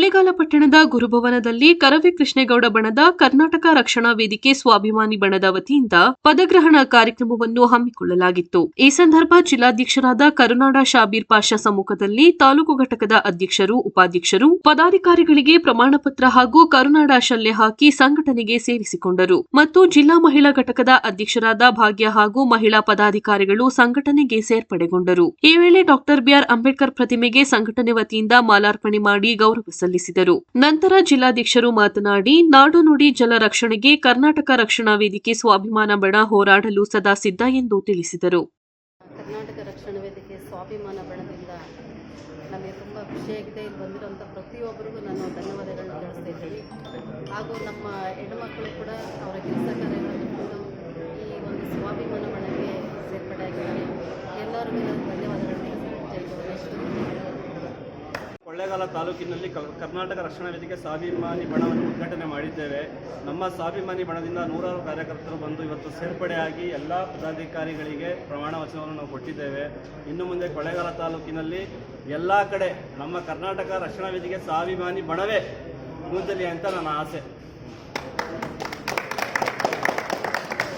ಕೊಳ್ಳೇಗಾಲ ಪಟ್ಟಣದ ಗುರುಭವನದಲ್ಲಿ ಕರವೇ ಕೃಷ್ಣೇಗೌಡ ಬಣದ ಕರ್ನಾಟಕ ರಕ್ಷಣಾ ವೇದಿಕೆ ಸ್ವಾಭಿಮಾನಿ ಬಣದ ವತಿಯಿಂದ ಪದಗ್ರಹಣ ಕಾರ್ಯಕ್ರಮವನ್ನು ಹಮ್ಮಿಕೊಳ್ಳಲಾಗಿತ್ತು. ಈ ಸಂದರ್ಭ ಜಿಲ್ಲಾಧ್ಯಕ್ಷರಾದ ಕರುನಾಡ ಶಾಬೀರ್ ಪಾಷಾ ಸಮ್ಮುಖದಲ್ಲಿ ತಾಲೂಕು ಘಟಕದ ಅಧ್ಯಕ್ಷರು, ಉಪಾಧ್ಯಕ್ಷರು, ಪದಾಧಿಕಾರಿಗಳಿಗೆ ಪ್ರಮಾಣ ಪತ್ರ ಹಾಗೂ ಕರುನಾಡ ಶಲ್ಯ ಹಾಕಿ ಸಂಘಟನೆಗೆ ಸೇರಿಸಿಕೊಂಡರು. ಮತ್ತು ಜಿಲ್ಲಾ ಮಹಿಳಾ ಘಟಕದ ಅಧ್ಯಕ್ಷರಾದ ಭಾಗ್ಯ ಹಾಗೂ ಮಹಿಳಾ ಪದಾಧಿಕಾರಿಗಳು ಸಂಘಟನೆಗೆ ಸೇರ್ಪಡೆಗೊಂಡರು. ಈ ವೇಳೆ ಡಾಕ್ಟರ್ ಬಿಆರ್ ಅಂಬೇಡ್ಕರ್ ಪ್ರತಿಮೆಗೆ ಸಂಘಟನೆ ವತಿಯಿಂದ ಮಾಲಾರ್ಪಣೆ ಮಾಡಿ ಗೌರವ ಸಲ್ಲಿಸಿದರು. ನಂತರ ಜಿಲ್ಲಾಧ್ಯಕ್ಷರು ಮಾತನಾಡಿ ನಾಡು ನುಡಿ ಜಲ ರಕ್ಷಣೆಗೆ ಕರ್ನಾಟಕ ರಕ್ಷಣಾ ವೇದಿಕೆ ಸ್ವಾಭಿಮಾನ ಬಣ ಹೋರಾಡಲು ಸದಾ ಸಿದ್ಧ ಎಂದು ತಿಳಿಸಿದರು. ಕರ್ನಾಟಕ ರಕ್ಷಣಾ ವೇದಿಕೆ ಸ್ವಾಭಿಮಾನ ಬಣದಿಂದ ನಮಗೆ ತುಂಬ ಖುಷಿಯಾಗಿದೆ ಇಲ್ಲಿ ಬಂದಿರೋಂಥ ಪ್ರತಿಯೊಬ್ಬರಿಗೂ ನಾನು ಧನ್ಯವಾದಗಳನ್ನು ತಿಳಿಸ್ತಾ ಇದ್ದೀನಿ. ಹಾಗೂ ನಮ್ಮ ಹೆಣ್ಣುಮಕ್ಕಳು ಕೂಡ ಅವರ ಕೊಳ್ಳೇಗಾಲ ತಾಲೂಕಿನಲ್ಲಿ ಕರ್ನಾಟಕ ರಕ್ಷಣಾ ವೇದಿಕೆ ಸ್ವಾಭಿಮಾನಿ ಬಣವನ್ನು ಉದ್ಘಾಟನೆ ಮಾಡಿದ್ದೇವೆ. ನಮ್ಮ ಸ್ವಾಭಿಮಾನಿ ಬಣದಿಂದ ನೂರಾರು ಕಾರ್ಯಕರ್ತರು ಬಂದು ಇವತ್ತು ಸೇರ್ಪಡೆಯಾಗಿ ಎಲ್ಲ ಪದಾಧಿಕಾರಿಗಳಿಗೆ ಪ್ರಮಾಣ ವಚನವನ್ನು ನಾವು ಕೊಟ್ಟಿದ್ದೇವೆ. ಇನ್ನು ಮುಂದೆ ಕೊಳ್ಳೇಗಾಲ ತಾಲೂಕಿನಲ್ಲಿ ಎಲ್ಲ ಕಡೆ ನಮ್ಮ ಕರ್ನಾಟಕ ರಕ್ಷಣಾ ವೇದಿಕೆ ಸ್ವಾಭಿಮಾನಿ ಬಣವೇ ಮುಂದಲಿ ಅಂತ ನನ್ನ ಆಸೆ.